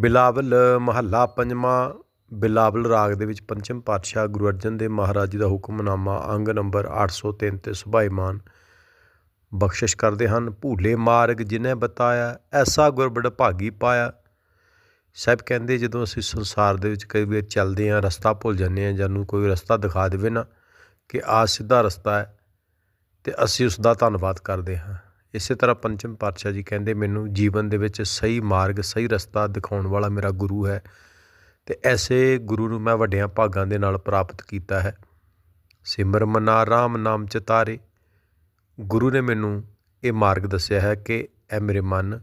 ਬਿਲਾਵਲ ਮਹੱਲਾ ਪੰਜਵਾਂ, ਬਿਲਾਵਲ ਰਾਗ ਦੇ ਵਿੱਚ ਪੰਚਮ ਪਾਤਸ਼ਾਹ ਗੁਰੂ ਅਰਜਨ ਦੇਵ ਮਹਾਰਾਜ ਜੀ ਦਾ ਹੁਕਮਨਾਮਾ ਅੰਗ ਨੰਬਰ 803 ਤੇ ਸੁਭਾਈਮਾਨ। ਬਖਸ਼ਿਸ਼ ਕਰਦੇ ਹਨ, ਭੂਲੇ ਮਾਰਗ ਜਿਨੇ ਬਤਾਇਆ, ਐਸਾ ਗੁਰਬੜ ਭਾਗੀ ਪਾਇਆ। ਸਾਹਿਬ ਕਹਿੰਦੇ, ਜਦੋਂ ਅਸੀਂ ਸੰਸਾਰ ਦੇ ਵਿੱਚ ਕਈ ਵਾਰ ਚੱਲਦੇ ਹਾਂ, ਰਸਤਾ ਭੁੱਲ ਜਾਂਦੇ ਹਾਂ ਜਾਨੂੰ ਕੋਈ ਰਸਤਾ ਦਿਖਾ ਦੇਵੇ ਨਾ ਕਿ ਆ ਸਿੱਧਾ ਰਸਤਾ ਹੈ ਤੇ ਅਸੀਂ ਉਸ ਦਾ ਧੰਨਵਾਦ ਕਰਦੇ ਹਾਂ। ਇਸੇ ਤਰ੍ਹਾਂ ਪੰਚਮ ਪਾਤਸ਼ਾਹ ਜੀ ਕਹਿੰਦੇ, ਮੈਨੂੰ ਜੀਵਨ ਦੇ ਵਿੱਚ ਸਹੀ ਮਾਰਗ, ਸਹੀ ਰਸਤਾ ਦਿਖਾਉਣ ਵਾਲਾ ਮੇਰਾ ਗੁਰੂ ਹੈ ਤੇ ਐਸੇ ਗੁਰੂ ਨੂੰ ਮੈਂ ਵੱਡਿਆਂ ਭਾਗਾਂ ਦੇ ਨਾਲ ਪ੍ਰਾਪਤ ਕੀਤਾ ਹੈ। ਸਿਮਰ ਮਨਾ, ਰਾਮ ਨਾਮ ਚਿਤਾਰੇ ਗੁਰੂ ਨੇ ਮੈਨੂੰ ਇਹ ਮਾਰਗ ਦੱਸਿਆ ਹੈ ਕਿ ਐ ਮੇਰੇ ਮਨ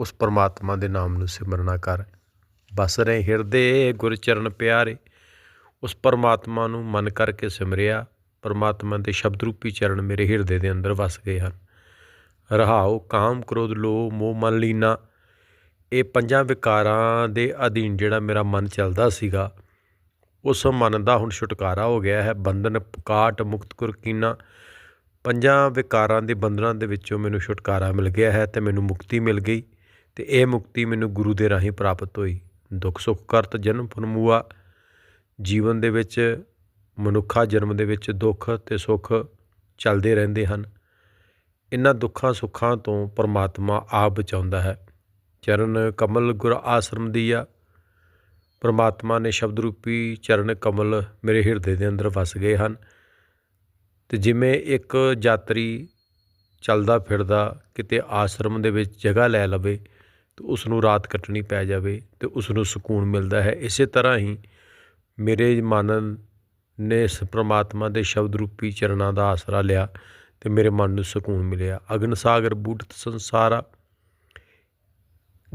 ਉਸ ਪਰਮਾਤਮਾ ਦੇ ਨਾਮ ਨੂੰ ਸਿਮਰਨਾ ਕਰ। ਬਸ ਰਹੇ ਹਿਰਦੇ ਗੁਰ ਚਰਨ ਪਿਆਰੇ। ਉਸ ਪਰਮਾਤਮਾ ਨੂੰ ਮਨ ਕਰਕੇ ਸਿਮਰਿਆ। ਪਰਮਾਤਮਾ ਦੇ ਸ਼ਬਦ ਰੂਪੀ ਚਰਨ ਮੇਰੇ ਹਿਰਦੇ ਦੇ ਅੰਦਰ ਵਸ ਗਏ ਹਨ। ਰਹਾਉ ਕਾਮ, ਕ੍ਰੋਧ, ਲੋਭ, ਮੋਹ, ਮਨ, ਲੀਨਾ। ਇਹ ਪੰਜਾਂ ਵਿਕਾਰਾਂ ਦੇ ਅਧੀਨ ਜਿਹੜਾ ਮੇਰਾ ਮਨ ਚੱਲਦਾ ਸੀਗਾ, ਉਸ ਮਨ ਦਾ ਹੁਣ ਛੁਟਕਾਰਾ ਹੋ ਗਿਆ ਹੈ। ਬੰਧਨ, ਕਾਟ, ਮੁਕਤ ਕੁਰ, ਕੀਨਾ। ਪੰਜਾਂ ਵਿਕਾਰਾਂ ਦੇ ਬੰਧਨਾਂ ਦੇ ਵਿੱਚੋਂ ਮੈਨੂੰ ਛੁਟਕਾਰਾ ਮਿਲ ਗਿਆ ਹੈ ਤੇ ਮੈਨੂੰ ਮੁਕਤੀ ਮਿਲ ਗਈ ਤੇ ਇਹ ਮੁਕਤੀ ਮੈਨੂੰ ਗੁਰੂ ਦੇ ਰਾਹੀਂ ਪ੍ਰਾਪਤ ਹੋਈ। ਦੁੱਖ, ਸੁੱਖ, ਕਰਤ, ਜਨਮ, ਫਰਮੂਆ। ਜੀਵਨ ਦੇ ਵਿੱਚ, ਮਨੁੱਖਾ ਜਨਮ ਦੇ ਵਿੱਚ ਦੁੱਖ ਤੇ ਸੁੱਖ ਚੱਲਦੇ ਰਹਿੰਦੇ ਹਨ। ਇਹਨਾਂ ਦੁੱਖਾਂ ਸੁੱਖਾਂ ਤੋਂ ਪਰਮਾਤਮਾ ਆਪ ਬਚਾਉਂਦਾ ਹੈ। ਚਰਨ ਕਮਲ ਗੁਰ ਆਸ਼ਰਮ ਦੀ ਆ ਪਰਮਾਤਮਾ ਨੇ ਸ਼ਬਦ ਰੂਪੀ ਚਰਨ ਕਮਲ ਮੇਰੇ ਹਿਰਦੇ ਦੇ ਅੰਦਰ ਵਸ ਗਏ ਹਨ। ਤੇ ਜਿਵੇਂ ਇੱਕ ਯਾਤਰੀ ਚੱਲਦਾ ਫਿਰਦਾ ਕਿਤੇ ਆਸ਼ਰਮ ਦੇ ਵਿੱਚ ਜਗ੍ਹਾ ਲੈ ਲਵੇ, ਤੇ ਉਸ ਨੂੰ ਰਾਤ ਕੱਟਣੀ ਪੈ ਜਾਵੇ ਤੇ ਉਸ ਨੂੰ ਸਕੂਨ ਮਿਲਦਾ ਹੈ। ਇਸੇ ਤਰ੍ਹਾਂ ਹੀ ਮੇਰੇ ਮਨ ਨੇ ਇਸ ਪ੍ਰਮਾਤਮਾ ਦੇ ਸ਼ਬਦ ਰੂਪੀ ਚਰਨਾਂ ਦਾ ਆਸਰਾ ਲਿਆ। ਤੇ ਮੇਰੇ ਮਨ ਨੂੰ ਸਕੂਨ ਮਿਲਿਆ। ਅਗਨ ਸਾਗਰ ਬੂਟਤ ਸੰਸਾਰਾ।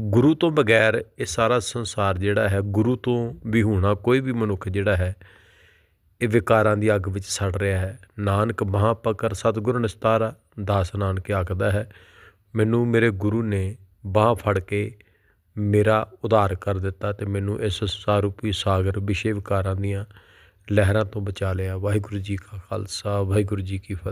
ਗੁਰੂ ਤੋਂ ਬਗੈਰ ਇਹ ਸਾਰਾ ਸੰਸਾਰ ਜਿਹੜਾ ਹੈ, ਗੁਰੂ ਤੋਂ ਵੀ ਹੋਣਾ, ਕੋਈ ਵੀ ਮਨੁੱਖ ਜਿਹੜਾ ਹੈ, ਇਹ ਵਿਕਾਰਾਂ ਦੀ ਅੱਗ ਵਿੱਚ ਸੜ ਰਿਹਾ ਹੈ। ਨਾਨਕ ਮਹਾ ਪਕਰ ਸਤਿਗੁਰ ਨਿਸਤਾਰਾ, ਦਾਸ ਨਾਨਕ ਆਖਦਾ ਹੈ, ਮੈਨੂੰ ਮੇਰੇ ਗੁਰੂ ਨੇ ਬਾਹ ਫੜ ਕੇ ਮੇਰਾ ਉਧਾਰ ਕਰ ਦਿੱਤਾ ਤੇ ਮੈਨੂੰ ਇਸ ਸੰਸਾਰ ਰੂਪੀ ਸਾਗਰ ਵਿਸ਼ੇ ਵਿਕਾਰਾਂ ਦੀਆਂ ਲਹਿਰਾਂ ਤੋਂ ਬਚਾ ਲਿਆ। ਵਾਹਿਗੁਰੂ ਜੀ ਕਾ ਖਾਲਸਾ, ਵਾਹਿਗੁਰੂ ਜੀ ਕੀ ਫਤਿਹ।